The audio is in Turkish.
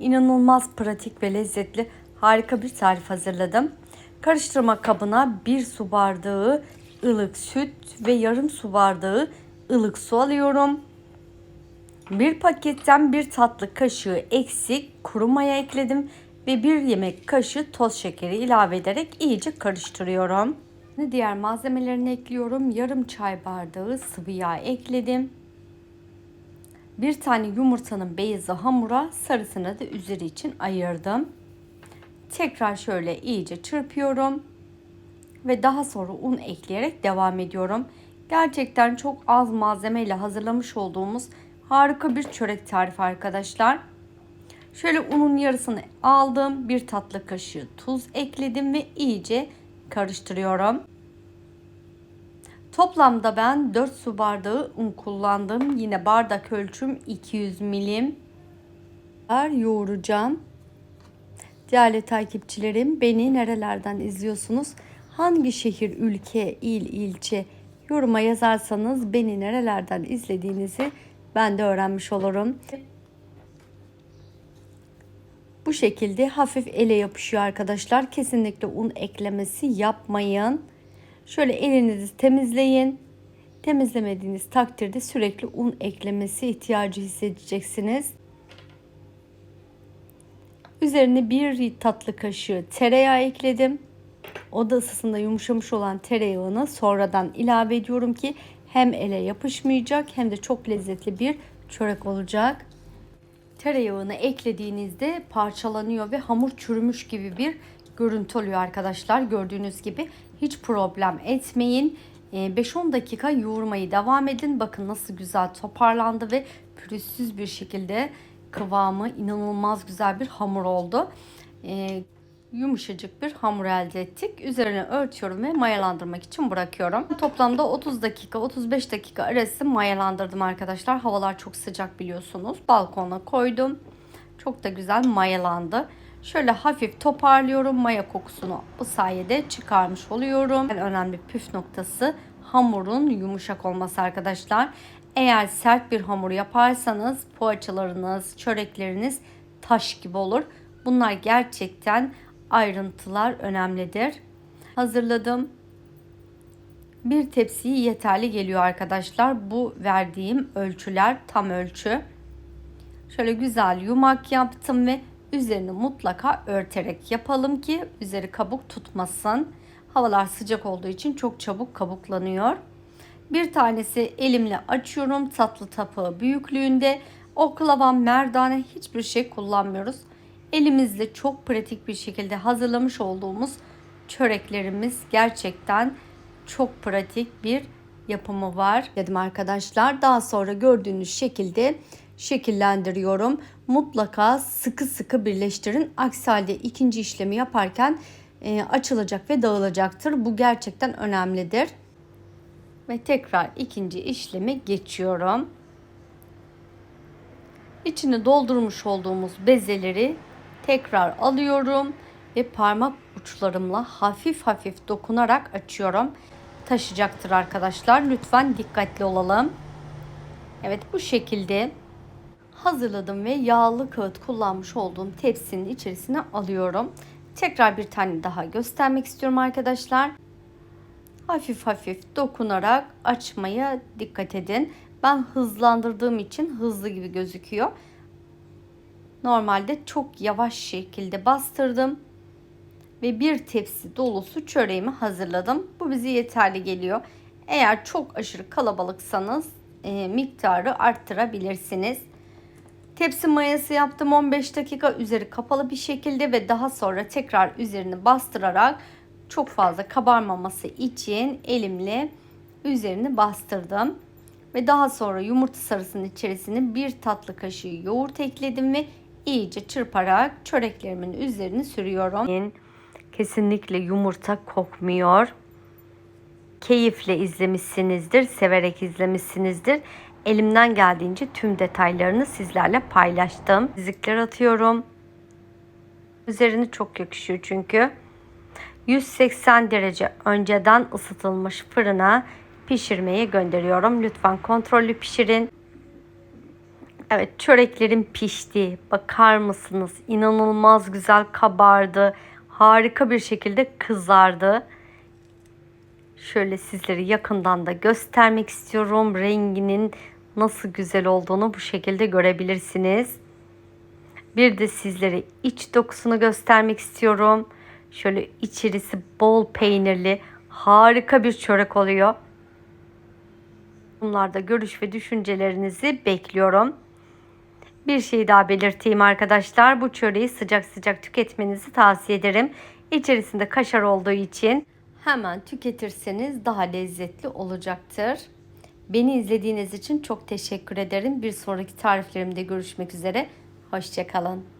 İnanılmaz pratik ve lezzetli harika bir tarif hazırladım. Karıştırma kabına bir su bardağı ılık süt ve yarım su bardağı ılık su alıyorum. Bir paketten bir tatlı kaşığı eksik kuru maya ekledim ve bir yemek kaşığı toz şekeri ilave ederek iyice karıştırıyorum. Diğer malzemelerini ekliyorum. Yarım çay bardağı sıvı yağ ekledim. Bir tane yumurtanın beyazı hamura, sarısını da üzeri için ayırdım. Tekrar şöyle iyice çırpıyorum ve daha sonra un ekleyerek devam ediyorum. Gerçekten çok az malzemeyle hazırlamış olduğumuz harika bir çörek tarifi arkadaşlar. Şöyle unun yarısını aldım. Bir tatlı kaşığı tuz ekledim ve iyice karıştırıyorum. Toplamda ben 4 su bardağı un kullandım. Yine bardak ölçüm 200 milim. Yoğuracağım. Değerli takipçilerim beni nerelerden izliyorsunuz? Hangi şehir, ülke, il, ilçe yoruma yazarsanız beni nerelerden izlediğinizi ben de öğrenmiş olurum. Bu şekilde hafif ele yapışıyor arkadaşlar. Kesinlikle un eklemesi yapmayın. Şöyle elinizi temizleyin. Temizlemediğiniz takdirde sürekli un eklemesi ihtiyacı hissedeceksiniz. Üzerine bir tatlı kaşığı tereyağı ekledim. Oda ısısında yumuşamış olan tereyağını sonradan ilave ediyorum ki hem ele yapışmayacak hem de çok lezzetli bir çörek olacak. Tereyağını eklediğinizde parçalanıyor ve hamur çürümüş gibi bir görüntü oluyor arkadaşlar. Gördüğünüz gibi hiç problem etmeyin. 5-10 ee, dakika yoğurmayı devam edin. Bakın nasıl güzel toparlandı ve pürüzsüz bir şekilde kıvamı inanılmaz güzel bir hamur oldu. Ee, yumuşacık bir hamur elde ettik. Üzerine örtüyorum ve mayalandırmak için bırakıyorum. Toplamda 30 dakika 35 dakika arası mayalandırdım arkadaşlar. Havalar çok sıcak biliyorsunuz. Balkona koydum. Çok da güzel mayalandı. Şöyle hafif toparlıyorum. Maya kokusunu bu sayede çıkarmış oluyorum. En önemli püf noktası hamurun yumuşak olması arkadaşlar. Eğer sert bir hamur yaparsanız poğaçalarınız, çörekleriniz taş gibi olur. Bunlar gerçekten ayrıntılar önemlidir. Hazırladım. Bir tepsiyi yeterli geliyor arkadaşlar. Bu verdiğim ölçüler tam ölçü. Şöyle güzel yumak yaptım ve üzerini mutlaka örterek yapalım ki üzeri kabuk tutmasın. Havalar sıcak olduğu için çok çabuk kabuklanıyor. Bir tanesi elimle açıyorum tatlı tapağı büyüklüğünde. Oklavam, merdane hiçbir şey kullanmıyoruz. Elimizle çok pratik bir şekilde hazırlamış olduğumuz çöreklerimiz gerçekten çok pratik bir yapımı var dedim arkadaşlar. Daha sonra gördüğünüz şekilde şekillendiriyorum. Mutlaka sıkı sıkı birleştirin. Aksi halde ikinci işlemi yaparken e, açılacak ve dağılacaktır. Bu gerçekten önemlidir. Ve tekrar ikinci işlemi geçiyorum. İçini doldurmuş olduğumuz bezeleri tekrar alıyorum ve parmak uçlarımla hafif hafif dokunarak açıyorum. Taşıyacaktır arkadaşlar. Lütfen dikkatli olalım. Evet bu şekilde hazırladım ve yağlı kağıt kullanmış olduğum tepsinin içerisine alıyorum. Tekrar bir tane daha göstermek istiyorum arkadaşlar. Hafif hafif dokunarak açmaya dikkat edin. Ben hızlandırdığım için hızlı gibi gözüküyor. Normalde çok yavaş şekilde bastırdım ve bir tepsi dolusu çöreğimi hazırladım. Bu bize yeterli geliyor. Eğer çok aşırı kalabalıksanız e, miktarı arttırabilirsiniz. Tepsi mayası yaptım 15 dakika üzeri kapalı bir şekilde ve daha sonra tekrar üzerini bastırarak çok fazla kabarmaması için elimle üzerini bastırdım. Ve daha sonra yumurta sarısının içerisine bir tatlı kaşığı yoğurt ekledim ve iyice çırparak çöreklerimin üzerini sürüyorum. Kesinlikle yumurta kokmuyor. Keyifle izlemişsinizdir, severek izlemişsinizdir. Elimden geldiğince tüm detaylarını sizlerle paylaştım. Zikler atıyorum. Üzerini çok yakışıyor çünkü. 180 derece önceden ısıtılmış fırına pişirmeye gönderiyorum. Lütfen kontrollü pişirin. Evet çöreklerim pişti. Bakar mısınız? İnanılmaz güzel kabardı. Harika bir şekilde kızardı. Şöyle sizleri yakından da göstermek istiyorum. Renginin nasıl güzel olduğunu bu şekilde görebilirsiniz. Bir de sizlere iç dokusunu göstermek istiyorum. Şöyle içerisi bol peynirli harika bir çörek oluyor. Bunlarda görüş ve düşüncelerinizi bekliyorum. Bir şey daha belirteyim arkadaşlar. Bu çöreği sıcak sıcak tüketmenizi tavsiye ederim. İçerisinde kaşar olduğu için hemen tüketirseniz daha lezzetli olacaktır. Beni izlediğiniz için çok teşekkür ederim. Bir sonraki tariflerimde görüşmek üzere. Hoşçakalın.